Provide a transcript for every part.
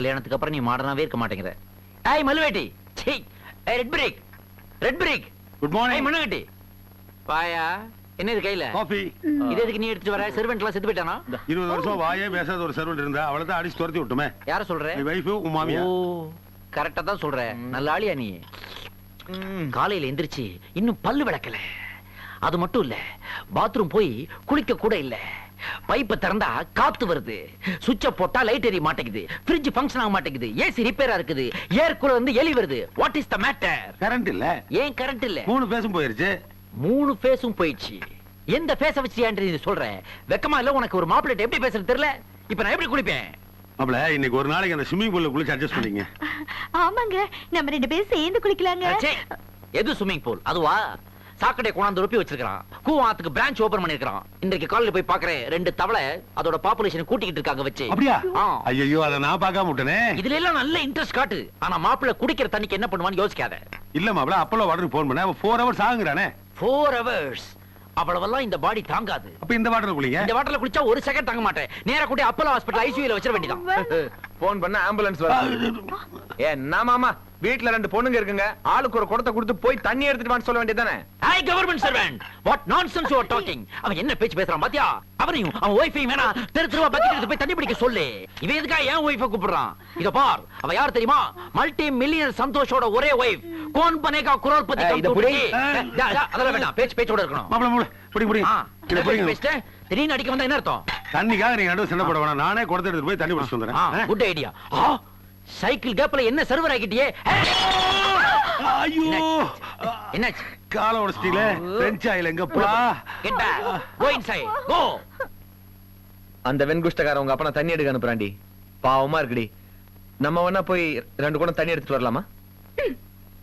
கல்யாணத்துக்கு அப்புறம் நீ மாடர்னாவே இருக்க மாட்டேங்கிற. ஏய் மல்லுவேட்டி. See red break red break good ஏய் மார்னிங் மண்ணுகட்டி பாயா என்ன இது கையில? காஃபி இது எதுக்கு நீ எடுத்துட்டு வர? செர்வெண்ட் எல்லாம் செத்து போயிட்டானா? இருபது வருஷம் வாயே பேசாத ஒரு சர்வெண்ட் இருந்தா அவளை தான் அடிச்சு துரத்தி விட்டுமே. யார சொல்ற? என் வைஃப் உன் மாமியா ஓ கரெக்டா தான் சொல்ற. நல்ல ஆளியா நீ. காலையில எந்திரிச்சு இன்னும் பல்லு விளக்கல. அது மட்டும் இல்ல பாத்ரூம் போய் குளிக்க கூட இல்ல. பைப்பை திறந்தா காத்து வருது. சுவிட்ச போட்டா லைட் எரிய மாட்டேங்குது. ஃப்ரிட்ஜ் ஃபங்க்ஷன் ஆக மாட்டேங்குது. ஏசி ரிப்பேரா இருக்குது. ஏர் கூலர் வந்து எலி வருது. What is the matter current இல்ல. ஏன் கரண்ட் இல்ல? மூணு பேசும் போயிருச்சு. மூணு ஃபேஸும் போயிடுச்சு. எந்த ஃபேஸ வச்சு நீ சொல்ற? வெக்கமா இல்ல? உனக்கு ஒரு மாப்பிள்ளை எப்படி பேசுறது தெரியல? இப்ப நான் எப்படி குளிப்பேன்? மாப்ள இன்னைக்கு ஒரு நாளைக்கு அந்த ஸ்விம்மிங் பூல்ல குளிச்சு அட்ஜஸ்ட் பண்ணீங்க. ஆமாங்க. நம்ம ரெண்டு பேரும் சேர்ந்து குளிக்கலாங்க. எது ஸ்விம்மிங் பூல் அதுவா? சாக்கடை கொண்டாந்து ரொப்பி வச்சிருக்கான் கூவாத்துக்கு பிரான்ச் ஓபன் பண்ணிருக்கான் இன்றைக்கு காலையில போய் பாக்குறேன் ரெண்டு தவளை அதோட பாப்புலேஷன் கூட்டிக்கிட்டு இருக்காங்க வச்சு. அப்படியா. ஐயோ அதை நான் பார்க்காம விட்டனே. இதுல எல்லாம் நல்ல இன்ட்ரெஸ்ட் காட்டு. ஆனா மாப்பிள்ளை குடிக்கிற தண்ணிக்கு என்ன பண்ணுவான்னு யோசிக்காத. இல்ல மாப்ள அப்பளோ வாட்டருக்கு போன் பண்ண அவன் ஃபோர் ஹவர்ஸ் ஆகுங்கிறானே ஃபோர் ஹவர்ஸ் அவ்வளவெல்லாம் இந்த பாடி தாங்காது. அப்ப இந்த வாட்டர் குளிங்க. இந்த வாட்டர்ல குளிச்சா ஒரு செகண்ட் தாங்க மாட்டேன். நேரா கூட்டி அப்பலோ ஹாஸ்பிடல் ஐசியூல வச்சிட வேண்டியதான் போன் பண்ண ஆம்புலன்ஸ் வருது என்ன மாமா? வீட்ல ரெண்டு பொண்ணுங்க இருக்குங்க. ஆளுக்கு ஒரு குடத்தை கொடுத்து போய் தண்ணி எடுத்துட்டு வான்னு சொல்ல வேண்டியதானே I government servant what nonsense you are talking அவன் என்ன பேச்சு பேசுறான் பாத்தியா? அவனையும் அவன் ஒய்ஃபையும் வேணா தெரு தெருவா பக்கெட் எடுத்து போய் தண்ணி பிடிக்க சொல்லு. இவன் எதுக்கா ஏன் ஒய்ஃபை கூப்பிடுறான்? இத பார் அவ யார் தெரியுமா? மல்டி மில்லியன் சந்தோஷோட ஒரே ஒய்ஃப் கோன் பனேகா குரல் பத்தி ஏய், இத புடி. அதெல்லாம் வேண்டாம் பேச்சு பேச்சோட இருக்கணும். மாப்ள மூளை. பிடி பிடி. இத பிடிங்க. பேசிட்டு? திடீர்னு அடிக்க வந்தா என்ன அர்த்தம்? தண்ணிக்காக நீங்க நடுவு சண்டை போட வேணாம் நானே குடத்தை எடுத்து போய் தண்ணி பிடிச்சிட்டு வந்துடுறேன். குட் ஐடியா சைக்கிள் கேப்ல என்ன சர்வர் ஆக்கிட்டியே? ஐயோ! என்னாச்சு? காலை உடச்சிட்டீங்களே? பிரெஞ்ச் ஆயில் எங்கப்பா get back go inside go அந்த வெண்குஷ்டக்காரன் உங்க அப்பா தண்ணி எடுக்க அனுப்புறாண்டி பாவமா இருக்குடி. நம்ம வேணா போய் ரெண்டு குடம் தண்ணி எடுத்துட்டு வரலாமா?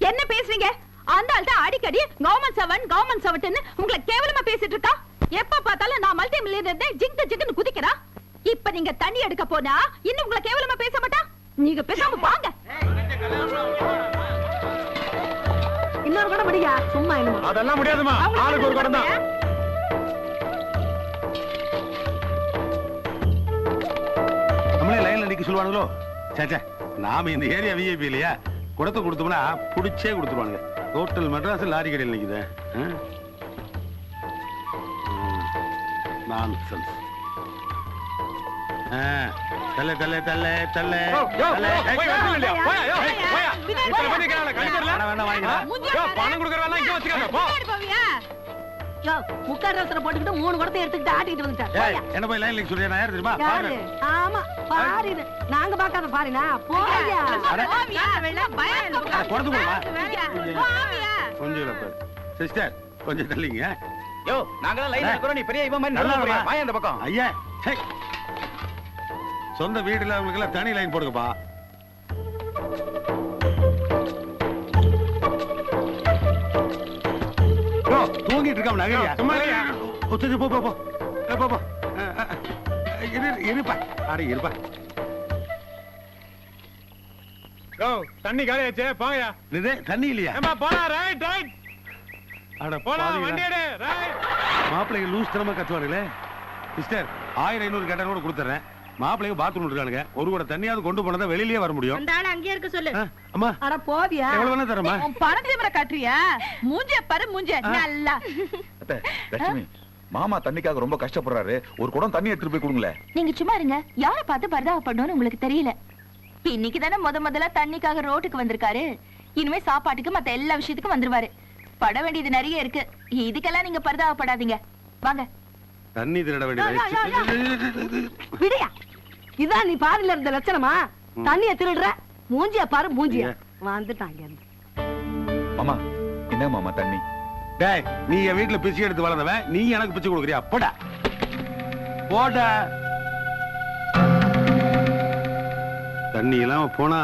என்ன பேசுறீங்க? அந்த ஆள் தான் அடிக்கடி கவர்மெண்ட் செவன் கவர்மெண்ட் செவன் உங்களை கேவலமா பேசிட்டு இருக்கா? எப்ப பார்த்தாலும் நான் மல்டி மில்லியனர் ஜிங்கு ஜிங்குன்னு குதிக்கிறா? இப்ப நீங்க தண்ணி எடுக்க போனா இன்னும் உங்களை கேவலமா பேச மாட்டா? நீங்க பேசாம வாங்க. இன்னொரு கூட முடியா சும்மா என்னமோ அதெல்லாம் முடியாதுமா. ஆளுக்கு ஒரு குடம் தான். நம்மளே லைன்ல நிக்க சொல்லுவானுங்களோ? சேச்சே நாம இந்த ஏரியா விஐபி இல்லையா? குடத்தை கொடுத்தோம்னா புடிச்சே கொடுத்துருவானுங்க. ஹோட்டல் மெட்ராஸ் லாரி கடையில் நிக்குது. நான்சென்ஸ் தல்ல வேணாம், வேணாம், வாங்கிக்கலாம். யோ, பணம் போ. யோ முக்கார் ரசனை போட்டுக்கிட்டு மூணு குடத்தை எடுத்துக்கிட்டு ஆட்டிட்டு வந்துட்டேன். என்ன போய் லைன்ல சொல்றியா? நான் யார் தெரியுமா? பாரு. ஆமா பாரு நாங்க பாக்காத பாருனா? போயா. போவியா? கொஞ்சம் இல்ல பாரு. சிஸ்டர் கொஞ்சம் தள்ளிங்க. யோ, நாங்கெல்லாம் லைன்ல இருக்கிறோம், நீ பெரிய இவன் மாதிரி நல்லா? வாயா இந்த பக்கம். ஐயா ஹே. சொந்த வீடுல அவங்களுக்கு எல்லாம் தனி லைன் போடுங்கப்பா தூங்கிட்டு இருக்காம சும்மா இருயா. ஒத்துச்சு போ போ போ போ இரு இருப்பா அட இருப்பா யோ, தண்ணி காலியாச்சே, போங்கயா. இது தண்ணி இல்லையா ஏம்பா, போலாம், ரைட், ரைட். அட போலாம், பாவிகளா. வண்டி எடு, ரைட். லூஸ் தனமா கத்துவானுங்களே சிஸ்டர் ஆயிரம் ஐநூறு கேட்டா கூட கொடுத்துறேன் மாப்பிள்ளைங்க பாத்ரூம் இருக்கானுங்க ஒரு கூட தண்ணியாவது கொண்டு போனதா வெளியிலேயே வர முடியும். அந்த ஆளு அங்கேயே இருக்க சொல்லு. அம்மா. அட போவியா? எவ்வளவு வேணா தரமா உன் பணத்தை காட்டுறியா? மூஞ்சிய பாரு மூஞ்சிய நல்லா. அத்தை, லட்சுமி மாமா தண்ணிக்காக ரொம்ப கஷ்டப்படுறாரு. ஒரு குடம் தண்ணி எடுத்துட்டு போய் கொடுங்களேன். நீங்க சும்மா இருங்க. யார பார்த்து பரிதாபப்படணும்னு உங்களுக்கு தெரியல. இன்னைக்கு தானே முத முதல்ல தண்ணிக்காக ரோட்டுக்கு வந்திருக்காரு. இனிமே சாப்பாட்டுக்கு மத்த எல்லா விஷயத்துக்கும் வந்துருவாரு. பட வேண்டியது நிறைய இருக்கு. இதுக்கெல்லாம் நீங்க பரிதாபப்படாதீங்க. வாங்க. தண்ணி திருட வேண்டிய யா, யா, யா, வயசு. விடியா. இதான் நீ பாருல இருந்த லட்சணமா? தண்ணிய திருடுற? மூஞ்சிய பாரு மூஞ்சிய? வந்துட்டாங்க. மாமா என்ன மாமா தண்ணி? டேய் நீ என் வீட்டுல பிச்சை எடுத்து வளர்ந்தவன். நீ எனக்கு பிச்சை கொடுக்குறியா? போடா. போடா. தண்ணி எல்லாம் போனா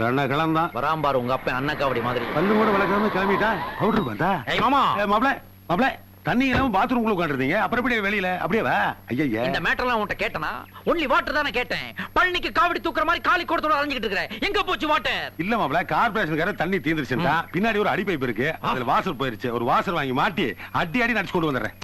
ரணகலம் தான் வராம்பார் உங்க அப்பன் அண்ணக்காவடி மாதிரி. பல்லு கூட வளர்க்காம கிளம்பிட்டா? பவுடர் ஏய் மாமா. மாப்பிள மாப்பிள. தண்ணி இல்லாம பாத்ரூம் குள்ள உட்காந்துருந்தீங்க அப்புறம் எப்படி வெளியில? அப்படியே வா. ஐயா இந்த மேட்டர்லாம் உன்கிட்ட கேட்டனா? ஒன்லி வாட்டர் தானே கேட்டேன். பழனிக்கு காவடி தூக்குற மாதிரி காலி கொடுத்தோட அலைஞ்சிட்டு இருக்கிற. எங்க போச்சு வாட்டர் இல்ல மாப்பிள கார்பரேஷன் தண்ணி தீந்துருச்சுடா பின்னாடி ஒரு அடி பைப் இருக்கு அதுல வாசல் போயிருச்சு. ஒரு வாசல் வாங்கி மாட்டி அடி அடி நடிச்சு கொண்டு வந்துடுறேன்.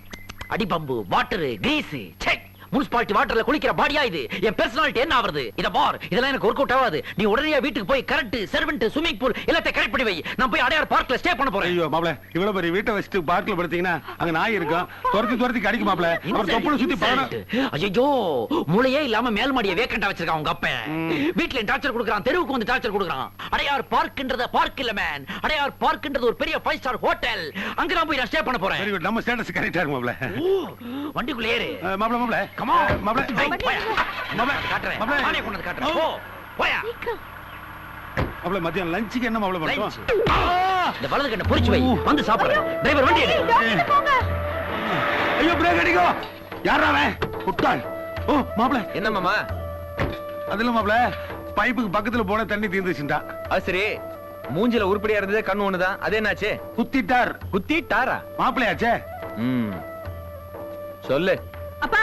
அடிபம்பு வாட்டர் கிரீஸ் செக் முனிசிபாலிட்டி வாட்டர்ல குளிக்கிற பாடியா இது? என் பர்சனாலிட்டி என்ன ஆவறது? இத பார் இதெல்லாம் எனக்கு ஒர்க் அவுட் ஆகாது. நீ உடனே வீட்டுக்கு போய் கரண்ட் சர்வெண்ட் ஸ்விமிங் பூல் எல்லாத்தையும் கரெக்ட் பண்ணி வை. நான் போய் அடையார் பார்க்ல ஸ்டே பண்ண போறேன். ஐயோ மாப்ள இவ்வளவு பெரிய வீட்டை வச்சுட்டு பார்க்ல படுத்தீங்கன்னா அங்க நாய் இருக்கும். துரத்தி துரத்தி கடிக்கும் மாப்ள அப்புறம் தொப்புளை சுத்தி பழம் ஐயோ மூளையே இல்லாம மேல் மாடிய வேக்கண்டா வச்சிருக்கான் உங்க அப்பன் வீட்ல டார்ச்சர் கொடுக்கறான் தெருவுக்கு வந்து டார்ச்சர் கொடுக்கறான். அடையார் பார்க்ன்றது பார்க் இல்ல மேன் அடையார் பார்க்ன்றது ஒரு பெரிய ஃபைவ் ஸ்டார் ஹோட்டல் அங்க நான் போய் நான் ஸ்டே பண்ண போறேன். நம்ம ஸ்டேட்டஸ் கரெக்டா இருக்கு மாப்ள வண்டிக்குள்ள ஏறு. மாப்ள மாப்ள Come on. மாப்ள ஏய், போயா. மாப்ள காட்டுறேன். மாப்ள நானே கொண்டு வந்து காட்டுறேன். போ. போயா. மாப்ள மத்தியானம் லஞ்சுக்கு என்ன மாப்ள. பண்ணுவோம் இந்த வலது கண்ணை பொறிச்சு வை. வந்து சாப்பிடுறேன் டிரைவர் வண்டி எடு ஐயோ பிரேக் அடிக்கும் யாரா அவன்? முட்டாள் ஓ மாப்ள என்ன மாமா? அது இல்ல மாப்ள பைப்புக்கு பக்கத்துல போன தண்ணி தீர்ந்துச்சுட்டா அது சரி. மூஞ்சில உருப்படியா இருந்தது கண்ணு ஒண்ணுதான். அது என்னாச்சு? குத்திட்டார். குத்தி டாரா மாப்பிளையாச்சே ம். சொல்லு. அப்பா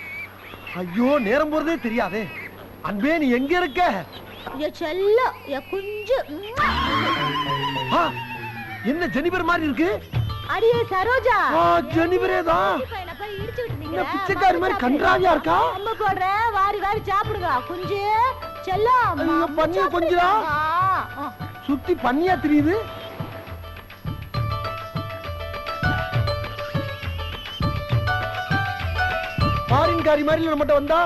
ஐயோ நேரம் போறதே தெரியாதே. அன்பே நீ எங்க இருக்க? என் குஞ்சு. என்ன ஜெனிபர் மாதிரி இருக்கு? அடியே சரோஜா. ஆ, ஜெனிபரே தான் என்ன பிச்சைக்காரி மாதிரி கன்றாவியா இருக்கா? அம்மா போடுற வாரி வாரி சாப்பிடுங்க. குஞ்சு செல்லம் பண்ணியா கொஞ்சிரா? சுத்தி பண்ணியா தெரியுது? மாரின்காரி மாதிரி நம்மகிட்ட வந்தா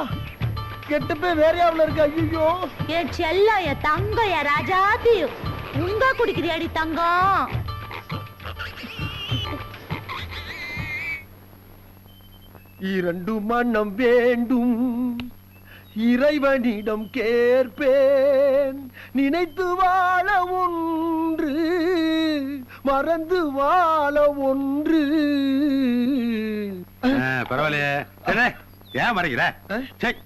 கெட்டப்பே வேறையாவில் இருக்கு ஐயோ என் செல்லம் என் தங்கம் என் ராஜாத்தி உங்க குடிக்கிறியாடி தங்கம்? இரண்டு மனம் வேண்டும். இறைவனிடம் கேட்பேன். நினைத்து வாழ ஒன்று மறந்து வாழ ஒன்று. பரவாயில்லையே. ஏன் மறைக்கிற ஆ? சரி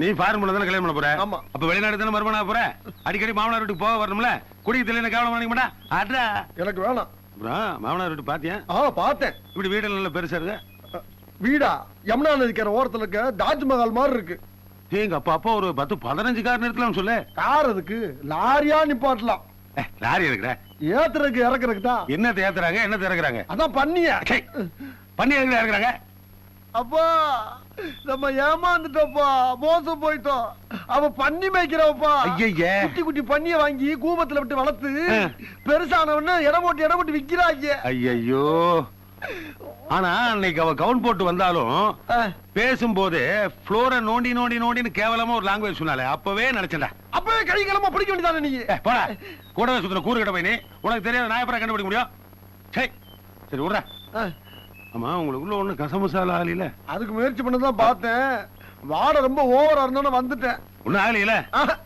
நீ ஃபார்முலா தானே கல்யாணம் பண்ண போற? ஆமா. அப்ப வெளிநாடு தானே மறுமணம் போற? அடிக்கடி மாமனார் வீட்டுக்கு போக வரணும்ல? குடிக்கிறதுல என்ன கவனம் பண்ணிக்க மாட்டா? அட்ரா எனக்கு வேணாம். அப்புறம் மாமனார் வீட்டு பாத்தியா? ஆ பார்த்தேன். இப்படி வீடு நல்ல பெருசா இருக்கு? வீடா? யமுனா நதிக்கிற ஓரத்துல இருக்க தாஜ்மஹால் மாதிரி இருக்கு. எங்க அப்பா அப்பா ஒரு பத்து பதினஞ்சு கார் நிறுத்தலாம் சொல்லு. கார் அதுக்கு லாரியா நிப்பாட்டலாம். லாரி இருக்கிற ஏத்துறதுக்கு இறக்குறதுக்கு தான். என்ன தேத்துறாங்க என்ன திறக்கிறாங்க அதான் பண்ணிய. பண்ணி இறக்குறாங்க? அப்பா! நம்ம ஏமாந்துட்டோப்பா மோசம் போயிட்டோம். அவ பண்ணி மேய்க்கிறவப்பா. ஐயையே. குட்டி குட்டி பண்ணிய வாங்கி கூபத்துல விட்டு வளர்த்து ஆ. பெருசானவன இடம் போட்டு இடம் போட்டு விக்கிறாங்க. ஐயோ ஆனா அன்னைக்கு அவ கவுன் போட்டு வந்தாலும் பேசும்போது ஃப்ளோரை நோண்டி நோண்டி நோண்டின்னு கேவலமா ஒரு லாங்குவேஜ் சொன்னாலே அப்பவே நினைச்சேன்டா. அப்பவே கழிக்கலாமா பிடிக்க வேண்டியதானே நீ? போடா. கூடவே சுத்துற கூறு கிட்ட போய் உனக்கு தெரியாத எப்பறம் கண்டுபிடிக்க முடியும்? சரி சரி விட்றா. ஆ, ஆமா உங்களுக்குள்ள ஒண்ணு கசமுசால ஆகல அதுக்கு முயற்சி பண்ணதான் பார்த்தேன். வாடை ரொம்ப ஓவரா இருந்தோன்னு வந்துட்டேன். ஒண்ணும் ஆகலையில?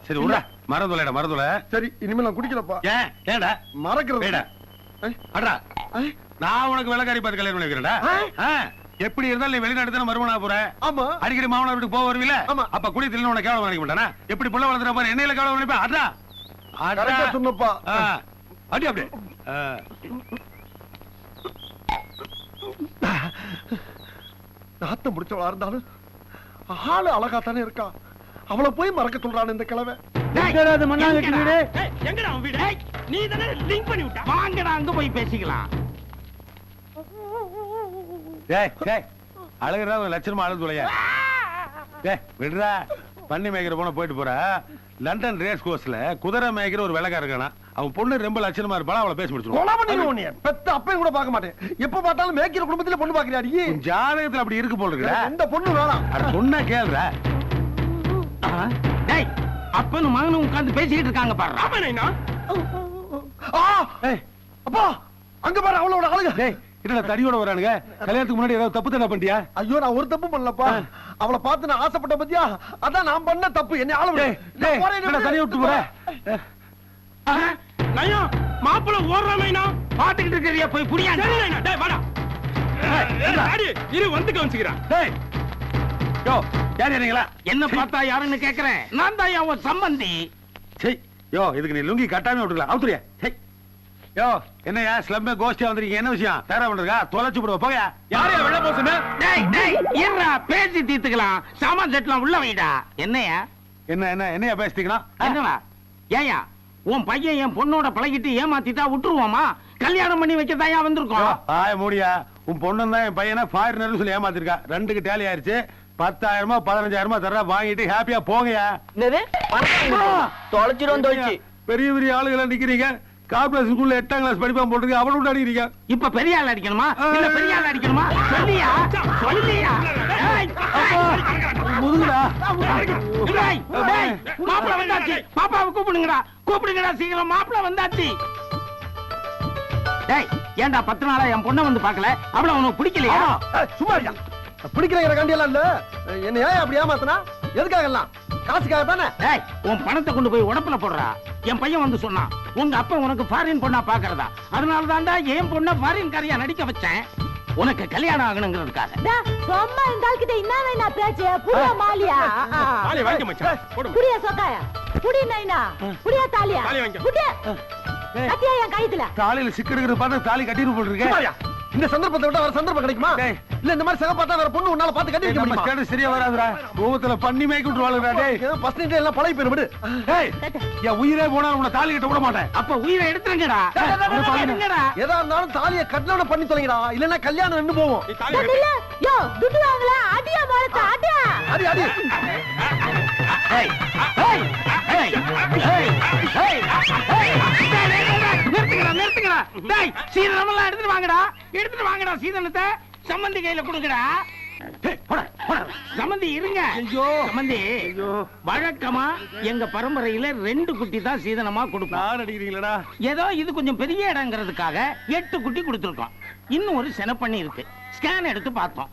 சரி விட்றா மறந்துலடா மறந்துல சரி இனிமேல் நான் குடிக்கலப்பா ஏன்? ஏன்டா? மறக்கிறது. ஏய், நான் உனக்கு விலகாரி பார்த்து கல்யாணம் பண்ணி வைக்கிறேன்டா ஆ? ஆ, எப்படி இருந்தாலும் நீ வெளிநாடு தானே மறுமணா போற? ஆமா. அடிக்கடி மாமனார் வீட்டுக்கு போக வருவீல ஆமா. அப்ப குடி தில்ல உனக்கு கேவலம் நினைக்க மாட்டானா? எப்படி புள்ள வளர்த்துற பாரு என்னையில கேவலம் நினைப்பேன் அட்ரா கரெக்டா சொன்னப்பா. அடி அப்படியே. ஆ. நாத்தம் முடிச்சவளா இருந்தாலும் ஆளு அழகா தானே இருக்கா? அவளை போய் மறக்க சொல்றான் இந்த கிழமை எங்கடா? வீடு? நீ தானே லிங்க் பண்ணி விட்ட? வாங்கடா அங்க போய் பேசிக்கலாம். டேய் டேய் அழகுறா ஒரு லட்சணமா அழுது தொலையா டேய் விடுறா. பண்ணி மேய்க்கிற போன போயிட்டு போறா. லண்டன் ரேஸ் கோர்ஸ்ல குதிரை மேய்க்கிற ஒரு வெள்ளக்கார இருக்கானா? அவன் பொண்ணு ரொம்ப லட்சணமா இருப்பாளா அவளை பேசி முடிச்சிருவான் கொலை பண்ணிடுவோம் உன்னைய. பெத்த அப்பையும் கூட பார்க்க மாட்டேன். எப்ப பார்த்தாலும் மேய்க்கிற குடும்பத்துல பொண்ணு பாக்குறியாடி உன் ஜாதகத்துல அப்படி இருக்கு போல இருக்குடா. எந்த பொண்ணு வேணாம். சொன்னா கேளுடா. டேய் அப்பனும் மகனும் உட்கார்ந்து பேசிக்கிட்டு இருக்காங்க பாரு ராமனைனா ஆ! ஏய் அப்பா அங்க பாரு அவளோட அழகு. டேய் என்னடா தடியோட வரானுங்க. கல்யாணத்துக்கு முன்னாடி ஏதாவது தப்பு தானே பண்ணிட்டியா? ஐயோ நான் ஒரு தப்பு பண்ணலப்பா. அவளை பார்த்து நான் ஆசைப்பட்ட பத்தியா? அதான் நான் பண்ண தப்பு. என்னை ஆள போறேன். தனியா விட்டு போற நயா மாப்பிள ஓடுறாமைனா? பாத்துக்கிட்டு இருக்கிறியா? போய் புரியா டேய் வாடா. இரு. வந்து கவனிச்சுக்கிறான் டேய். யோ யார் நீங்களா என்ன பார்த்தா யாருன்னு கேக்குறேன். நான் தான் அவன் சம்பந்தி. சரி யோ இதுக்கு நீ லுங்கி கட்டாம விட்டுக்கலாம் அவுத்துறியா சரி. யோ என்னையா ஸ்லம்மே கோஷ்டியா வந்திருக்கீங்க. என்ன விஷயம்? தயாரா பண்றதா தொலைச்சு போடுவா போக யாரையா வெள்ள போசுன்னு டேய் டேய் இருடா பேசி தீர்த்துக்கலாம்? சாமான் செட்லாம் உள்ள வைடா. என்னையா? என்ன என்ன என்னையா என்னடா? ஏயா உன் பையன் என் பொண்ணோட பழகிட்டு ஏமாத்திட்டா விட்டுருவோமா? கல்யாணம் பண்ணி வைக்கத்தாயா வந்திருக்கோம்? ஆய மூடியா உன் பொண்ணு தான் என் பையனை ஃபாரினர் சொல்லி ஏமாத்திருக்கா. ரெண்டுக்கு டேலி ஆயிருச்சு. பத்தாயிரமா பதினஞ்சாயிரமா தர்றா வாங்கிட்டு ஹாப்பியா போங்கயா என்னது? தொலைச்சிரும் தொலைச்சு பெரிய பெரிய ஆளுகளை நிக்கிறீங்க. கார்பரேஷன் ஸ்கூல்ல எட்டாம் கிளாஸ் படிப்பான் போட்டுருக்கு அவளை விட்டு அடிக்கிறீங்க. இப்ப பெரிய ஆள் அடிக்கணுமா? இல்ல பெரிய ஆள் அடிக்கணுமா? சொல்லியா? சொல்லியா? ஏய், முதுகுடா. டேய், டேய், மாப்பிளை வந்தாச்சு. பாப்பாவை கூப்பிடுங்கடா. கூப்பிடுங்கடா சீக்கிரம். மாப்பிளை வந்தாச்சு. டேய் ஏன்டா பத்து நாளா என் பொண்ணை வந்து பார்க்கல? அவள உனக்கு பிடிக்கலையா? சும்மா இருயா பிடிக்கிற கண்டி எல்லாம் இல்ல. என்ன ஏன் அப்படி ஏமாத்தனா? எதுக்காக எல்லாம் காசுக்காக தானே உன் பணத்தை கொண்டு போய் உடப்புல போடுறா என் பையன் வந்து சொன்னான் உங்க அப்பா உனக்கு ஃபாரின் பொண்ணா பாக்குறதா அதனால தான்டா என் பொண்ணை ஃபாரின் காரியா நடிக்க வச்சேன் உனக்கு கல்யாணம் ஆகணுங்கிறதுக்காக சும்மா இந்த ஆள்கிட்ட என்ன வேணா பேச்சு புரிய மாலியா தாலி வாங்கி மச்சான் போடு புரிய சொக்காயா புடி நைனா புடியா தாலியா தாலி வாங்கிக்க. புடி கட்டியா என் கைத்துல தாலியில சிக்கெடுக்கிற பார்த்து தாலி கட்டிட்டு போட்டுருக்கேன். இந்த சந்தர்ப்பத்தை விட வேற சந்தர்ப்பம் கிடைக்குமா? டேய். இல்ல இந்த மாதிரி சக பார்த்தா வேற பொண்ணு உன்னால பார்த்து கட்டி வைக்க முடியுமா? ஸ்டேட்டஸ் சரியா வராதுடா. ரூபத்துல பண்ணி மேய்க்கு விட்டு வாழுறா டேய். நைட் எல்லாம் பழகி போயிடும் விடு. டேய் என் உயிரே போனாலும் உன்னை தாலி கட்ட விட மாட்டேன். அப்ப உயிரை எடுத்துருங்கடா. எடுங்கடா எதா இருந்தாலும் தாலியை கட்டணம் பண்ணி தொலைங்கடா. இல்லன்னா கல்யாணம் நின்னு போவோம் இல்ல யோ துட்டு வாங்கல. அடியா மரத்த அடியா. அடி அடி. ஏய், ஏய், ஏய், ஏய், ஏய், நிறுத்துங்கடா நிறுத்துங்கடா. டேய் சீதனம் எல்லாம் எடுத்துட்டு வாங்கடா. எடுத்துட்டு வாங்கடா சீதனத்தை. சம்மந்தி கையில கொடுங்கடா. சம்மந்தி இருங்க. ஐயோ. சம்மந்தி வழக்கமா எங்க பரம்பரையில ரெண்டு குட்டி தான் சீதனமா கொடுப்போம். ஏதோ இது கொஞ்சம் பெரிய இடங்கிறதுக்காக எட்டு குட்டி கொடுத்துருக்கோம். இன்னும் ஒரு செனப்பண்ணி இருக்கு. ஸ்கேன் எடுத்து பார்த்தோம்.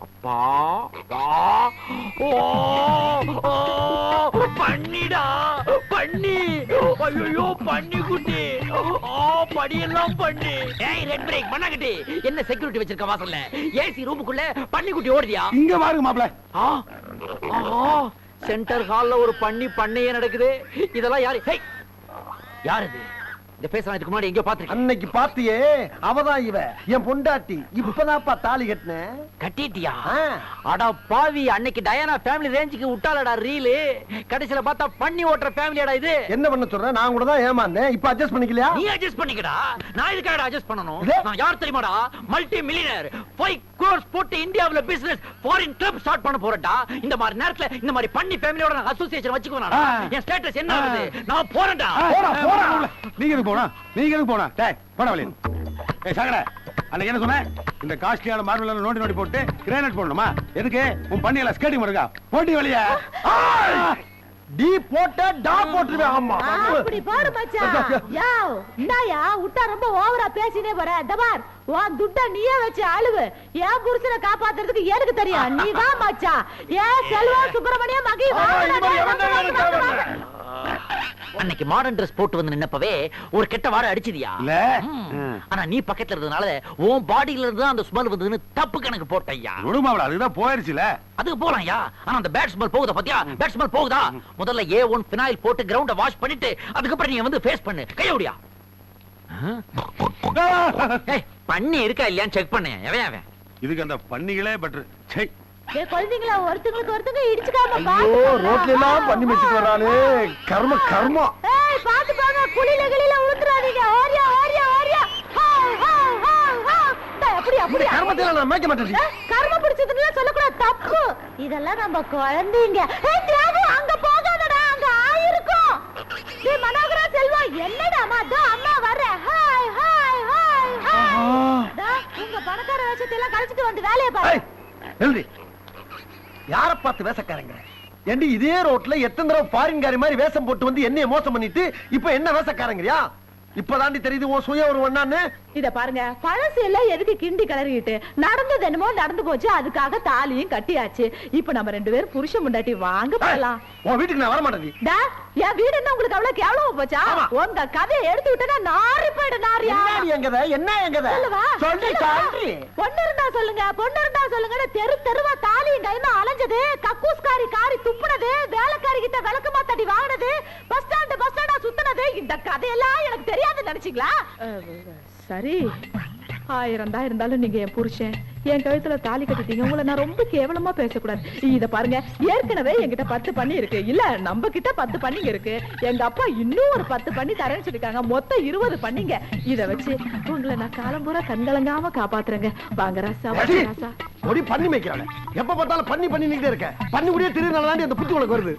அப்பா ஆ, ஓ, பண்ணிடா பண்ணி. ஐயோ பண்ணி குட்டி. ஆ படியெல்லாம் பண்ணி. ஏய் ரெட் பிரேக் பண்ணாங்கட்டி என்ன செக்யூரிட்டி வச்சிருக்க வாசல்ல? ஏசி ரூமுக்குள்ள பண்ணி குட்டி ஓடுதியா? இங்க பாருங்க மாப்ள ஆ சென்டர் ஹால்ல ஒரு பண்ணி பண்ணையே நடக்குது. இதெல்லாம் யாரு? ஹேய் யார் இது? இந்த பேச இதுக்கு முன்னாடி எங்கேயோ பாத்துருக்கேன் அன்னைக்கு பாத்தியே அவதான் இவ. என் பொண்டாட்டி. இப்பதான்ப்பா தாலி கட்டினேன் கட்டிட்டியா. அடா பாவி அன்னைக்கு டயானா ஃபேமிலி ரேஞ்சுக்கு விட்டாலடா ரீலு கடைசில பார்த்தா பண்ணி ஓட்டுற ஃபேமிலியாடா இது. என்ன பண்ண சொல்ற? நான் கூட தான் ஏமாந்தேன். இப்ப அட்ஜஸ்ட் பண்ணிக்கலையா? நீ அட்ஜஸ்ட் பண்ணிக்கடா. நான் இதுக்காக அட்ஜஸ்ட் பண்ணணும்? நான் யார் தெரியுமாடா? மல்டி மில்லியனர் ஃபைவ் கோர்ஸ் போட்டு இந்தியாவுல பிசினஸ் ஃபாரின் கிளப் ஸ்டார்ட் பண்ண போறேன்டா. இந்த மாதிரி நேரத்துல இந்த மாதிரி பண்ணி ஃபேமிலியோட நான் அசோசியேஷன் வச்சுக்குவேன். என் ஸ்டேட்டஸ் என்ன ஆகுது? நான் போறேன்டா. நீங்க எதுக்கு போனா? நீங்க எதுக்கு போனா? டேய் போடா வெளிய. ஏய் சாகட. அன்னைக்கு என்ன சொன்ன? இந்த காஸ்ட்லியான மார்பிள் நோண்டி நோண்டி போட்டு கிரானைட் போடணுமா? எதுக்கு? உன் பண்ணியல ஸ்கேட்டிங் இருக்கா? போட்டி வெளிய. டி போட்ட டா போட்டுருவேன். ஆமா. அப்படி போடு மச்சான். யோ இந்தாயா விட்டா ரொம்ப ஓவரா பேசினே போற. தபார் உன் துட்ட நீயே வச்சு அழுவு. என் புருஷனை காப்பாத்துறதுக்கு எனக்கு தெரியும்? நீ தான் மச்சான். ஏன் செல்வா சுப்பிரமணிய மகி அன்னைக்கு மாடர்ன் Dress போட்டு வந்து நின்னப்பவே ஒரு கெட்ட வாடை அடிச்சதியா. ஆனா நீ பக்கத்துல இருந்ததுனால உன் பாடியில இருந்து அந்த ஸ்மெல் வந்ததுன்னு தப்பு கணக்கு போட்டையா விடு மாப்ள அதுதான் போயிருச்சுல. அதுக்கு போலாம்யா ஆனா அந்த பேட் ஸ்மெல் போகுதா பாத்தியா? பேட் ஸ்மெல் போகுதா? முதல்ல ஏ ஒன் பினாயில் போட்டு கிரவுண்ட வாஷ் பண்ணிட்டு அதுக்கப்புறம் நீ வந்து ஃபேஸ் பண்ணு. கையோடியா பண்ணி இருக்கா இல்லையான்னு செக் பண்ணேன் எவன் அவன்? இதுக்கு அந்த பண்ணிகளே பெட்டர் சை ஏ குழந்தைங்களா ஒருத்தங்களுக்கு ஒருத்தங்க இடிச்சுக்காம ஐயோ ரோட்ல எல்லாம் பண்ணி வச்சுட்டு வரானே கர்ம. கர்மம் ஏய் பாத்து போங்க. குளில கிளில உளுத்துறாதீங்க ஓரியா ஓரியா ஓரியா அப்படி அப்படி கர்மத்தில நான் மேய்க்க மாட்டேன் கர்ம பிடிச்சதுன்னு சொல்லக்கூடாது. தப்பு. இதெல்லாம் நம்ம குழந்தைங்க. ஏய் தியாகு அங்க போகாதடா. அங்க ஆயிருக்கும். டேய் மனோகரா செல்வா என்னடா அம்மா? தோ அம்மா வர்றேன் ஹாய் ஹாய் ஹாய் ஹாய். உங்க பணக்கார வேஷத்தை எல்லாம் கழிச்சிட்டு வந்து வேலைய பாரு. எழுதி யார பார்த்து வேசக்காரங்க ஏண்டி இதே ரோட்ல எத்தனை தடவை ஃபாரின் காரி மாதிரி வேஷம் போட்டு வந்து என்னைய மோசம் பண்ணிட்டு இப்ப என்ன வேஷக்காரங்கறியா? இப்பதாண்டி தெரியுது உன் சுய ஒரு ஒண்ணான்னு இத பாருங்க. பழசு எல்லாம் எதுக்கு கிண்டி கிளறிட்டு நடந்தது என்னமோ நடந்து போச்சு. அதுக்காக தாலியும் கட்டியாச்சு. இப்ப நம்ம ரெண்டு பேரும் புருஷன் முண்டாட்டி வாங்க போலாம். உன் வீட்டுக்கு நான் வர மாட்டேன் என் வீடு என்ன உங்களுக்கு அவ்வளவு கேவலமா போச்சா. உங்க கதையை எடுத்து விட்டா நாரி போயிடு நாரியா? எங்கத என்ன எங்கத? சொல்லி பொண்ணு இருந்தா சொல்லுங்க. பொண்ணு இருந்தா சொல்லுங்க தெரு தெருவா தாலியும் கைமா அலைஞ்சது. கக்கூஸ்காரி காரி துப்புனது. வேலைக்காரி கிட்ட விளக்கமா தட்டி வாங்கினது. பஸ் ஸ்டாண்டா சுத்துனது இந்த கதையெல்லாம் எனக்கு தெரியாது நினைச்சீங்களா? சரி. ஆயிரம் தான் இருந்தாலும் நீங்க என் புருஷன். என் கழுத்துல தாலி கட்டிட்டீங்க. உங்களை நான் ரொம்ப கேவலமா பேசக்கூடாது. இத பாருங்க ஏற்கனவே என்கிட்ட பத்து பண்ணி இருக்கு. இல்ல நம்ம கிட்ட பத்து பண்ணிங்க இருக்கு. எங்க அப்பா இன்னும் ஒரு பத்து பண்ணி தரேன்னு சொல்லிருக்காங்க. மொத்தம் இருபது பண்ணிங்க. இத வச்சு உங்களை நான் காலம் பூரா கண்கலங்காம காப்பாத்துறேங்க. வாங்க ராசா ராசா. ஒடி பண்ணி மேய்க்கிறாங்க எப்ப பார்த்தாலும் பண்ணி பண்ணி நிக்கிட்டே இருக்க. பண்ணி முடிய திருநாள் தாண்டி அந்த புத்தி உனக்கு வருது.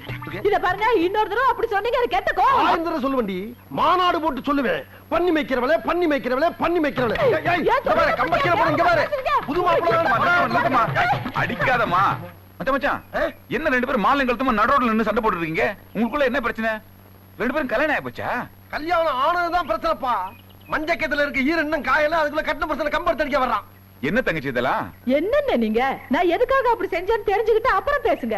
இத பாருங்க இன்னொரு தடவை அப்படி சொன்னீங்க கெட்ட கோவம். சொல்லுவண்டி. மாநாடு போட்டு சொல்லுவேன். பண்ணி மேய்க்கிறவளே பண்ணி மேய்க்கிறவளே பண்ணி மேய்க்கிறவளே. பாரு, கம்ப கீழே போடு, இங்க பாரு. புது மாப்பிள்ளை நிறுத்துமா. அடிக்காதம்மா. மச்சான் மச்சான்? என்ன ரெண்டு பேரும் மாலை கழுத்துமா நடுரோட்ல நின்னு சண்டை போட்டு இருக்கீங்க உங்களுக்குள்ள என்ன பிரச்சனை? ரெண்டு பேரும் கல்யாணம் ஆயிப்போச்சா? கல்யாணம் ஆனதுதான் பிரச்சனைப்பா. மஞ்சக்கத்துல இருக்க ஈர இன்னும் காயல அதுக்குள்ள கட்டின பிரச்சனை கம்பர் தடிக்க வர்றான். என்ன தங்கச்சி இதெல்லாம்? என்னென்ன நீங்க? நான் எதுக்காக அப்படி செஞ்சேன்னு தெரிஞ்சுக்கிட்டு அப்புறம் பேசுங்க.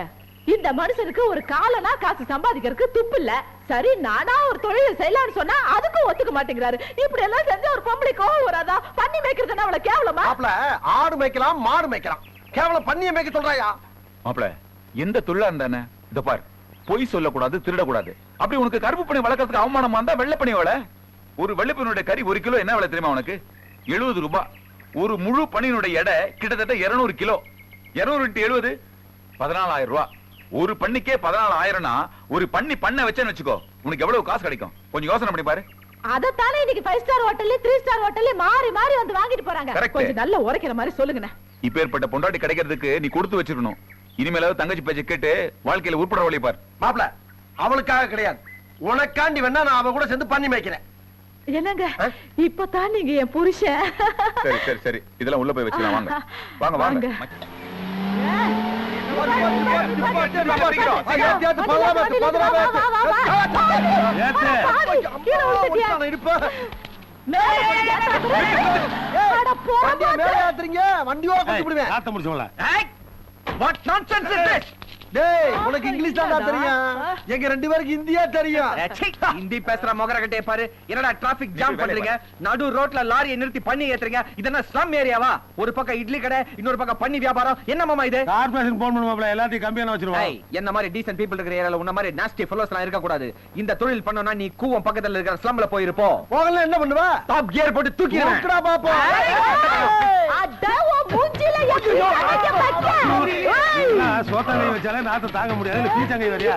இந்த மனுஷனுக்கு ஒரு காலனா காசு சம்பாதிக்கிறதுக்கு துப்பு இல்ல. சரி நானா ஒரு தொழில் செய்யலாம்னு சொன்னா அதுக்கும் ஒத்துக்க மாட்டேங்கிறாரு. இப்படி எல்லாம் செஞ்ச ஒரு பொம்பளை கோவம் வராதா? பண்ணி வைக்கிறதுன்னா அவளை கேவலமா? மாப்பிள ஆடு மேய்க்கலாம் மாடு மேய்க்கலாம். கேவலம் பண்ணிய மேய்க்க சொல்றாயா? மாப்பிள எந்த தொழிலா இருந்தானே? இத பார் பொய் சொல்லக்கூடாது திருடக்கூடாது. அப்படி உனக்கு கருப்பு பணி வளர்க்கறதுக்கு அவமானமா இருந்தா வெள்ளை பணி வள ஒரு வெள்ளைப்பணியோட கறி ஒரு கிலோ என்ன விலை தெரியுமா உனக்கு? எழுபது ரூபாய் ஒரு முழு பணியினுடைய எடை கிட்டத்தட்ட 200 கிலோ. 200 இன்ட்டு எழுபது பதினாலாயிரம் ரூபாய் ஒரு பண்ணிக்கே பதினாலாயிரம்னா ஒரு பண்ணி பண்ண வச்சேன்னு வச்சுக்கோ. உனக்கு எவ்வளவு காசு கிடைக்கும்? கொஞ்சம் யோசனை பண்ணி பாரு. அதத்தானே இன்னைக்கு ஃபைவ் ஸ்டார் ஹோட்டல்ல த்ரீ ஸ்டார் ஹோட்டல்ல மாறி மாறி வந்து வாங்கிட்டு போறாங்க. கொஞ்சம் நல்ல உரைக்கிற மாதிரி சொல்லுங்கண்ணே. இப்பேற்பட்ட பொண்டாட்டி கிடைக்கிறதுக்கு நீ கொடுத்து வச்சிருக்கணும். இனிமேலாவது தங்கச்சி பேச்சை கேட்டு வாழ்க்கையில உட்பட வழி பார். மாப்பிள அவளுக்காக கிடையாது. உனக்காண்டி வேணா நான் அவ கூட சேர்ந்து பண்ணி மேய்க்கிறேன். என்னங்க? இப்பதான் நீங்க என் புருஷன். சரி சரி சரி. இதெல்லாம் உள்ள போய் வச்சுக்கலாம். வாங்க. வாங்க வாங்க கீழே விழுந்துட்டியா? அட போம்மா. வண்டியோட கொடுத்து விடுவேன் காத்த முடிச்சவங்கள வாட் நான்சென்ஸ் இஸ் திஸ் டேய் உனக்கு இங்கிலீஷ் தான் தெரியும். எங்க ரெண்டு பேருக்கு இந்தியா தெரியும். ஹிந்தி பேசுற மொகர கட்டே பாரு. என்னடா டிராபிக் ஜாம் பண்றீங்க? நடு ரோட்ல லாரியை நிறுத்தி பண்ணி ஏத்துறீங்க. இதென்ன ஸ்லம் ஏரியாவா ஒரு பக்கம் இட்லி கடை இன்னொரு பக்கம் பண்ணி வியாபாரம். என்ன மாமா இது? கார்பரேஷன் போன் பண்ணுவாப்ல எல்லாத்தையும் கம்பியான ஏய், வச்சிருவோம். என்ன மாதிரி டீசன்ட் பீப்பிள் இருக்கிற ஏரியால உன்ன மாதிரி நாஸ்டி ஃபெல்லோஸ் எல்லாம் இருக்க கூடாது இந்த தொழில் பண்ணனும்னா நீ கூவம் பக்கத்துல இருக்கிற ஸ்லம்ல போயிருப்போ. போகல என்ன பண்ணுவ? டாப் கியர் போட்டு தூக்கிடுவேன். அட, மூஞ்சில அடிக்க? ஏய், சோத்தங்கை வச்சாலே நாத்த தாங்க முடியாது பீச்சங்கை வரியா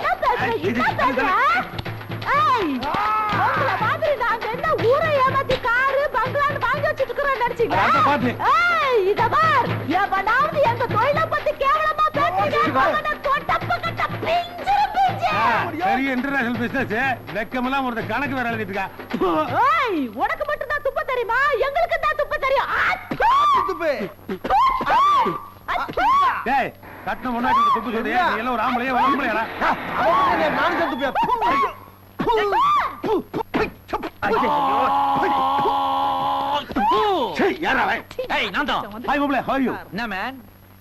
ஊரை ஏமாத்தி காரு, பங்களான்னு வாங்கி வச்சிட்டு இருக்கிறோம்னு நினைச்சீங்களா? அத பாத்து. ஏய், இத பார், எவனாவது எங்க தொழிலை பத்தி கேவலமா. பெரிய இன்டர்நேஷனல் பிசினஸ் வெக்கமெல்லாம் ஒரு கணக்கு வேற எழுதிட்டு இருக்கா. ஏய், உனக்கு மட்டும் தான் துப்ப தெரியுமா? எங்களுக்கு தான் துப்ப தெரியும்! துப்பு. டேய் கட்டின முன்னாடி துப்பு சொல்றியா? நீ எல்லாம் ஒரு ஆம்பளையா துப்பியா ஏய் நான் தான். ஹாய் மாப்ள ஹவ் யூ என்ன மேன்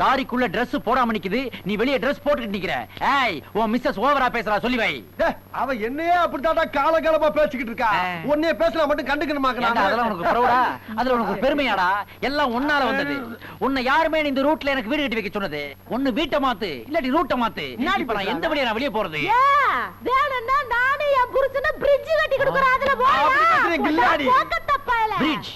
லாரிக்குள்ள Dress போடாம நிக்குது. நீ வெளிய Dress போட்டுக்கிட்டு நிக்கிற. ஏய் உன் மிஸ்ஸஸ் ஓவரா பேசுறா சொல்லி வை. டேய், அவ என்னையே அப்படித்தாடா காலகாலமா பேசிக்கிட்டு இருக்கா. உன்னைய பேசலாம் மட்டும் ஏன்டா, கண்டுக்கணுமாக்கா அதெல்லாம் உனக்கு ப்ரௌடா அதுல உனக்கு ஒரு பெருமையாடா? எல்லாம் உன்னால வந்தது. உன்னை யாருமே இந்த ரூட்ல எனக்கு வீடு கட்டி வைக்க சொன்னது. ஒண்ணு வீட்டை மாத்து இல்லாட்டி ரூட்டை மாத்து. இப்ப நான் எந்த வழியா நான் வெளிய போறது? வேணும்னா நானே என் புருஷனை bridge கட்டி கொடுக்குறேன், அதுல? அப்படி பயலே. பிரிட்ஜ்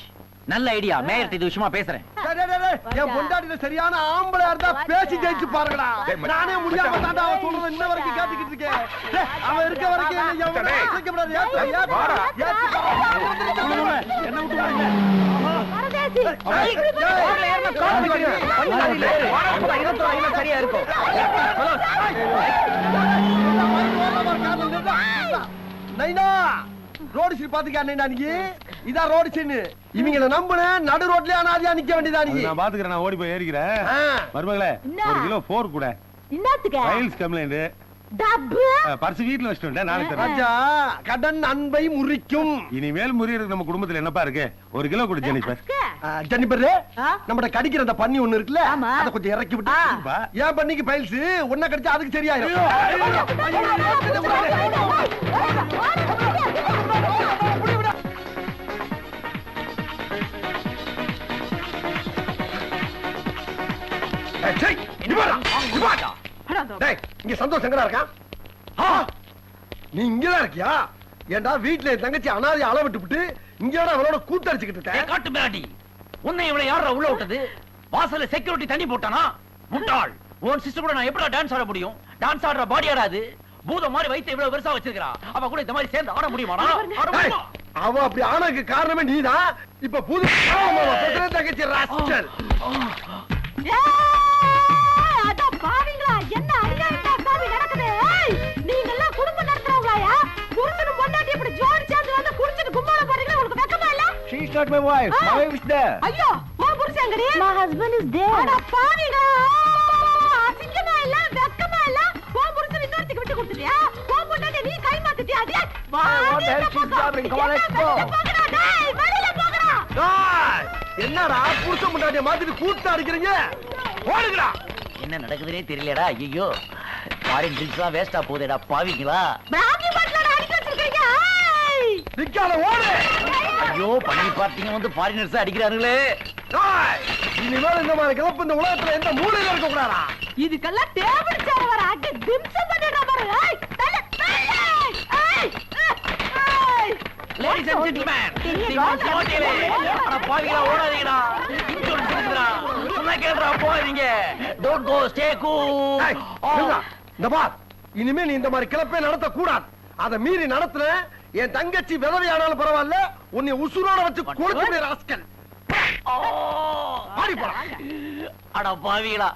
நல்ல ஐடியா மேயர்ட்ட இது விஷயமா பேசுறேன். டேய், டேய், டேய், டேய், என் பொண்டாட்டில சரியான ஆம்பளை இருந்தா பேசி ஜெயிச்சு பாருங்கடா. நானே முடியாம தாண்டா அவன் சொல்றத இன்ன வரைக்கும் கேட்டுக்கிட்டு இருக்கேன். அவன் இருக்க வரைக்கும் என்னை விட்டு சரியா இருக்கும். நைனா ரோடு சீன் பாத்துக்கா நைனா நீ? இதான் ரோடு சீன் இவங்கள நம்புன நடு ரோட்லயே அனாதியா நிக்க வேண்டியதா நீ நான் பாத்துக்கிறேன் நான் ஓடி போய் ஏறிக்கிறேன். மருமகளே? ஒரு கிலோ போர் கூட என்னத்துக்கு ஃபைல்ஸ் கம்ப்ளைண்ட் டப்பு பர்ஸ் வீட்டுல வச்சுட்டு வந்துட்டேன் நாளைக்கு தரேன் ராஜா கடன் அன்பை முறிக்கும் இனிமேல் முறியறதுக்கு நம்ம குடும்பத்துல என்னப்பா இருக்கு ஒரு கிலோ கொடு ஜெனிஃபர் ஆ, ஜெனிபர் நம்மட கடிக்கிற அந்த பன்னி ஒண்ணு இருக்குல்ல. அத கொஞ்சம் இறக்கி விட்டு. ஏன் பண்ணிக்கு பைல்ஸ் உன்ன கடிச்சா அதுக்கு சரியாயிரும் டேய், இங்க சந்தோஷம் எங்கடா இருக்கான் ஆ, நீ இங்கதான் இருக்கியா ஏன்டா வீட்டுல என் தங்கச்சி அனாதை அளவிட்டு விட்டு இங்கடா அவளோட கூத்தடிச்சுக்கிட்டு ஏய், இருக்க காட்டு மிராண்டி உன்னை இவளை யாரா உள்ள விட்டது வாசல்ல செக்யூரிட்டி தண்ணி போட்டானா முட்டாள் உன் சிஸ்டர் கூட நான் எப்படி டான்ஸ் ஆட முடியும் டான்ஸ் ஆடுற பாடி ஆடாது பூதம் மாதிரி வயித்தை இவ்வளவு பெருசா வச்சிருக்கா அவ கூட இந்த மாதிரி சேர்ந்து ஆட முடியுமாடா அவ அப்படி ஆனதுக்கு காரணமே நீதான் இப்ப புது பிரச்சனை தங்கச்சி ராஸ்கல் ஏய், அட பாவிங்களா, புருஷனும் பொண்டாட்டியும் இப்படி ஜோடி சேர்ந்து வந்து குடிச்சிட்டு கும்மாளம் போடுறீங்களா? உங்களுக்கு வெக்கமா இல்ல? She's not my wife. My wife is there. ஐயோ, உன் புருஷன் எங்கடி? அட பாவிங்களா, அசிங்கமா இல்ல, வெக்கமா இல்ல? உன் புருஷன் இன்னொருத்திக்கு விட்டு கொடுத்துட்டியா? உன் பொண்டாட்டியை நீ கை மாத்திட்டியா? டேய், வாடி the hell she's பக்கம். gabbling? Come on, let's என்ன go. டேய், வெளியில. என்னடா புருஷன் முன்னாடிய மாத்திட்டு கூத்து அடிக்கிறீங்க ஓடுங்கடா என்ன நடக்குதுன்னே தெரியலடா ஐயோ ஃபாரின் ட்ரிங்க்ஸ்லாம் வேஸ்டா போகுதேடா பாவிங்களா பிராந்தி நிக்காத ஓடு! ஐயோ பண்ணி பார்த்தீங்க வந்து ஃபாரினர்ஸ் அடிக்கிறாங்களே இனிமேல் இந்த மாதிரி கிளப்பு இந்த உலகத்துல எந்த மூலையில இருக்க கூடாதா இதுக்கெல்லாம் டேபிள் சேர் வர அடி திம்சம் பண்ணிடுறா பாரு. ஏய் தல தல ஏய் ஏய் லேடிஸ் அண்ட் ஜென்டில்மேன் ரோட்ல சோட்டிலே அட பாவிங்களா ஓடாதீங்கடா. இன்சூரன்ஸ் இருக்குடா சொன்னா கேளுடா போகாதீங்க. Don't go stay cool. இந்த பார் இனிமே நீ இந்த மாதிரி கிளப்பே நடத்த கூடாது அதை மீறி நடத்துன என் தங்கச்சி விதவையானாலும் பரவாயில்ல உன்னை உசுரோட வச்சு கொடுத்து ராஸ்கல். அட பாவிகளா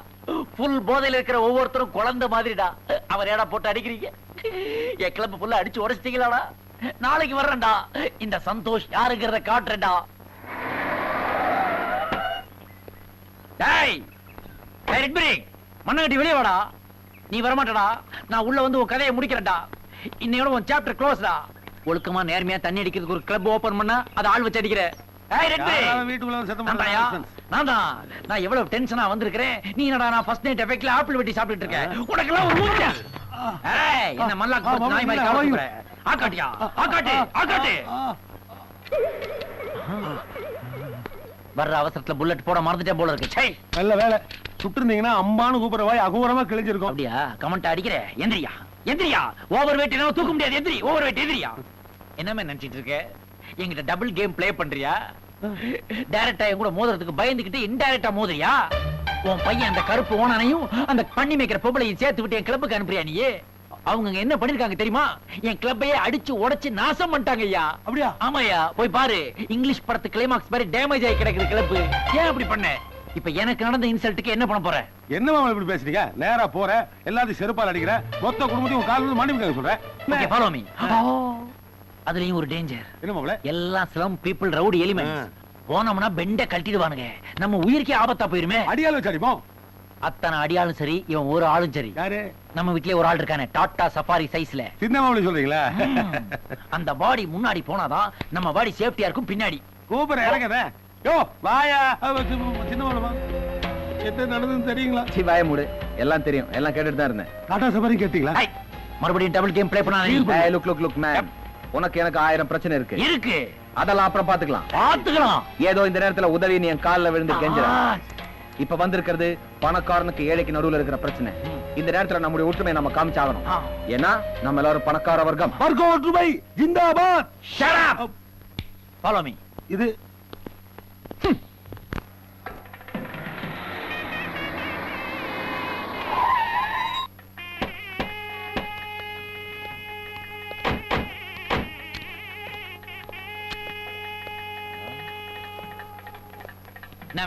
புல் போதையில இருக்கிற ஒவ்வொருத்தரும் குழந்தை மாதிரிடா. அவர் ஏடா போட்டு அடிக்கிறீங்க? என் கிளப் ஃபுல்லா அடிச்சு உடைச்சிட்டீங்களாடா? நாளைக்கு வர்றேன்டா. இந்த சந்தோஷ் யாருங்கிறத காட்டுறேன்டா. டேய் மண்ணகட்டி வெளியே வாடா. நீ வரமாட்டடா. நான் உள்ள வந்து உன் கதையை முடிக்கிறேன்டா. இன்னையோட உன் சாப்டர் க்ளோஸ்டா ஒழுக்கமா நேர்மையா தண்ணி அடிக்கிறதுக்கு ஒரு கிளப் ஓபன் பண்ணா அதை ஆள் வச்சு அடிக்கிற. நான் தான் நான் எவ்வளவு டென்ஷனா வந்திருக்கிறேன். நீ என்னடா நான் ஃபர்ஸ்ட் நைட் எஃபெக்ட்ல ஆப்பிள் வெட்டி சாப்பிட்டுட்டு இருக்கேன். உனக்கு எல்லாம் ஒரு மூஞ்ச ஏய் என்ன மல்லாக்கு ஆ, போட்டு நாய் மாதிரி மாமா, கவனிக்கிற ஆக்காட்டியா? ஆக்காட்டு ஆக்காட்டு! வர்ற அவசரத்துல புல்லட் போட மறந்துட்டேன் போல இருக்கு. சை நல்ல வேலை. சுட்டு இருந்தீங்கன்னா அம்பான்னு கூப்பிடுற வாய் அகோரமா கிழிஞ்சிருக்கும். அப்படியா? கமெண்ட் அடிக்கிற? எந்திரியா? எந்திரியா. ஓவர் வெயிட் என்ன தூக்க முடியாது. எந்திரி. ஓவர் வெயிட் எந்திரியா. என்னமே நினைச்சிட்டு இருக்க என்கிட்ட டபுள் கேம் ப்ளே பண்றியா? டைரக்டா என் கூட மோதுறதுக்கு பயந்துகிட்டு இன்டைரக்டா மோதுறியா? உன் பையன் அந்த கருப்பு ஓனனையும் அந்த பண்ணி மேய்க்கிற பொம்பளையும் சேர்த்து விட்டு என் கிளப்புக்கு அனுப்புறியா நீ? அவங்க என்ன பண்ணிருக்காங்க தெரியுமா? என் கிளப்பையே அடிச்சு உடைச்சு நாசம் பண்ணிட்டாங்க ஐயா. அப்படியா? ஆமாயா போய் பாரு. இங்கிலீஷ் படத்து கிளைமாக்ஸ் மாதிரி டேமேஜ் ஆகி கிடக்குது கிளப்பு ஏன் அப்படி பண்ண? இப்ப எனக்கு நடந்த இன்சல்ட்டுக்கு என்ன பண்ண போற? என்ன மாமா இப்படி பேசுறீங்க? நேரா போற எல்லாத்தையும் செருப்பால் அடிக்கிற மொத்த குடும்பத்தையும் உன் கால் வந்து மன்னிப்பு சொல்றேன் ஓகே ஃபாலோ மீ அதுலயும் ஒரு டேஞ்சர் என்ன மாப்பிள எல்லாம் ஸ்லம் பீப்புள் ரவுடி எலிமெண்ட்ஸ் போனோம்னா பெண்ட கழட்டிடுவானுங்க. நம்ம உயிருக்கே ஆபத்தா போயிருமே. அடியால் வச்சு அடிப்போம். அத்தனை அடியாளும் சரி இவன் ஒரு ஆளும் சரி. யாரு? நம்ம வீட்லயே ஒரு ஆள் இருக்கானே டாடா சஃபாரி சைஸ்ல. சின்ன மாப்பிள சொல்றீங்களா? அந்த பாடி முன்னாடி போனாதான் நம்ம பாடி சேஃப்டியா இருக்கும் பின்னாடி. கூப்பிட இறங்கத. யோ வாயா. அவ சின்ன சின்ன மாப்பிளமா என்ன நடந்ததுன்னு தெரியுங்களா? சி வாய மூடு. எல்லாம் தெரியும். எல்லாம் கேட்டுட்டு தான் இருந்தேன். டாடா சஃபாரி கேட்டீங்களா? ஐ, மறுபடியும் டபுள் கேம் ப்ளே பண்ணா. ஏய் லுக் லுக் லுக் மேம் உனக்கு எனக்கு ஆயிரம் பிரச்சனை இருக்கு. இருக்கு. அதெல்லாம் அப்புறம் பாத்துக்கலாம் பாத்துக்கலாம் ஏதோ இந்த நேரத்துல உதவி நீ என் கால்ல விழுந்து கெஞ்சுற. இப்ப வந்திருக்கிறது பணக்காரனுக்கு ஏழைக்கு நடுவுல இருக்கிற பிரச்சனை. இந்த நேரத்துல நம்முடைய ஒற்றுமையை நம்ம காமிச்சாகணும். ஏன்னா நம்ம எல்லாரும் பணக்கார வர்க்கம். வர்க்கோ ஒற்றுமை. ஜிந்தாபாத். இது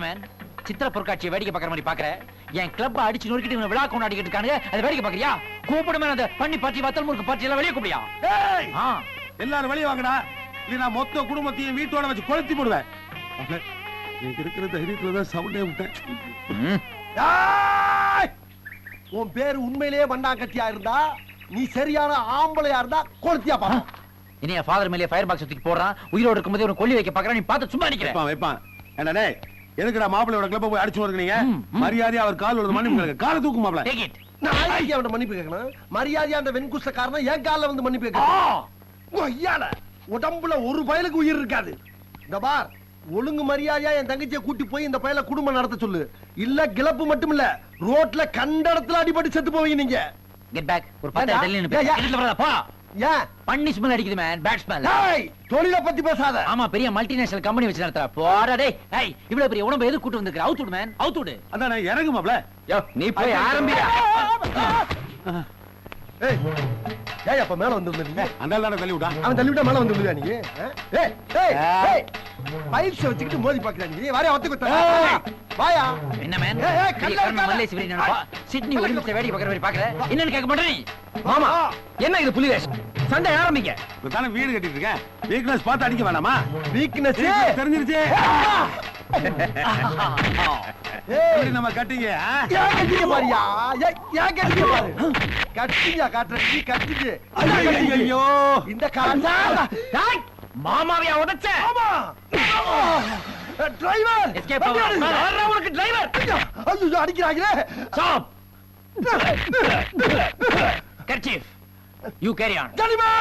மேன் சித்திர பொருட்காட்சியை வேடிக்கை பார்க்குற மாதிரி பாக்குறேன் என் கிளப்பை அடிச்சு நொறுக்கிட்டு விழா கொண்டாடிக்கிட்டு இருக்காங்க அதை வேடிக்கை பார்க்குறியா? கூப்பிடுமே அந்த பண்ணி பற்றி வத்தல் முறுக்கு பற்றி எல்லாம் வெளியே கூப்பிடியா எல்லாரும் வெளியே வாங்கடா. இல்லைன்னா மொத்த குடும்பத்தையும் வீட்டோட வச்சு கொளுத்தி போடுவேன். எனக்கு இருக்கிற தைரியத்துல தான் சவுண்டே விட்டேன்! உன் பேரு உண்மையிலேயே வண்டாங்கட்டியா இருந்தா நீ சரியான ஆம்பளையா இருந்தா கொளுத்தியா பா இனி என் ஃபாதர் மேலே ஃபயர் பாக்ஸ் தூக்கி போடுறான். உயிரோட இருக்கும்போது உனக்கு கொல்லி வைக்க பார்க்கறான். நீ பார்த்து சும்மா நிக்கிற. வைப்பான் வைப்பான். என்ன டேய் எதுக்குடா மாப்பிள்ளையோட கிளப்ப போய் அடிச்சு ம். மரியாதையா அவர் கால் விழுந்து மன்னிப்பு காலை தூக்கு மாப்பிள டேக் இட் நான் அவன் மன்னிப்பு கேட்கணும். மரியாதையா அந்த வெண்குஷ்டக்காரன் என் கால்ல வந்து மன்னிப்பு கேட்கணும். ஐயால உடம்புல ஒரு பயலுக்கு உயிர் இருக்காது. இந்த பார் ஒழுங்கு மரியாதையா என் தங்கச்சியை கூட்டி போய் இந்த பயல குடும்பம் நடத்த சொல்லு. இல்ல கிளப்பு மட்டும் இல்ல ரோட்ல கண்ட இடத்துல அடிபட்டு செத்து போவீங்க நீங்க. கெட் பேக் ஒரு பத்து ஏண்டா? தள்ளி ஏய், நின்னு ஏய். இடத்துல வராத போ. ஏன் பண்ணி ஸ்மெல் அடிக்குது மேன் பேட் ஸ்மெல் ஏய், தொழிலை பத்தி பேசாத. ஆமா பெரிய மல்டிநேஷனல் கம்பெனி வச்சு நடத்துறா. போடா டேய். ஏய் இவ்வளவு பெரிய உடம்பு எது கூட்டு வந்திருக்க அவுட் விடு மேன் அவுட் விடு அதான் இறங்கு மாப்பிள யோ நீ போய் ஆரம்பியா ஏய் ஏய் அப்ப மேல வந்து விழுந்தீங்க அந்த தானே தள்ளி விட்டான்? அவன் தள்ளி விட்டா மேல வந்து விழுவியா நீ? ஏய் ஏய் ஏய் பைப்ஸ் வச்சுக்கிட்டு மோதி பாக்குறா நீ. வாரியா ஒத்து குத்த வாயா. என்ன மேன் ஏய், கல்ல சிட்னி ஒலிம்பிக்ஸ்ல வேடிக்கை பார்க்கற மாதிரி பாக்குற என்னன்னு கேட்க மாட்டே நீ. மாமா என்ன இது புலி வேஷம்? சண்டை ஆரம்பிங்க. இப்ப தானே வீடு கட்டிட்டு இருக்கேன். வீக்னஸ் பார்த்து அடிக்க வேணாமா? வீக்னஸ் தெரிஞ்சிருச்சு. ஏய் நம்ம கட்டிங்க? ஏன் கட்டிங்க பாரியா? ஏன் கட்டிங்க பாரு? கட்டிங்க காட்டுற நீ கட்டிங்க ஐயோ இந்த காலா மாமாவையா உடைச்ச ஆமா. டிரைவர் எஸ்கேப் ஆவறா உனக்கு டிரைவர் ஐயோ அடிக்கிறாங்களே. Stop kerchief you carry on ஜனிமே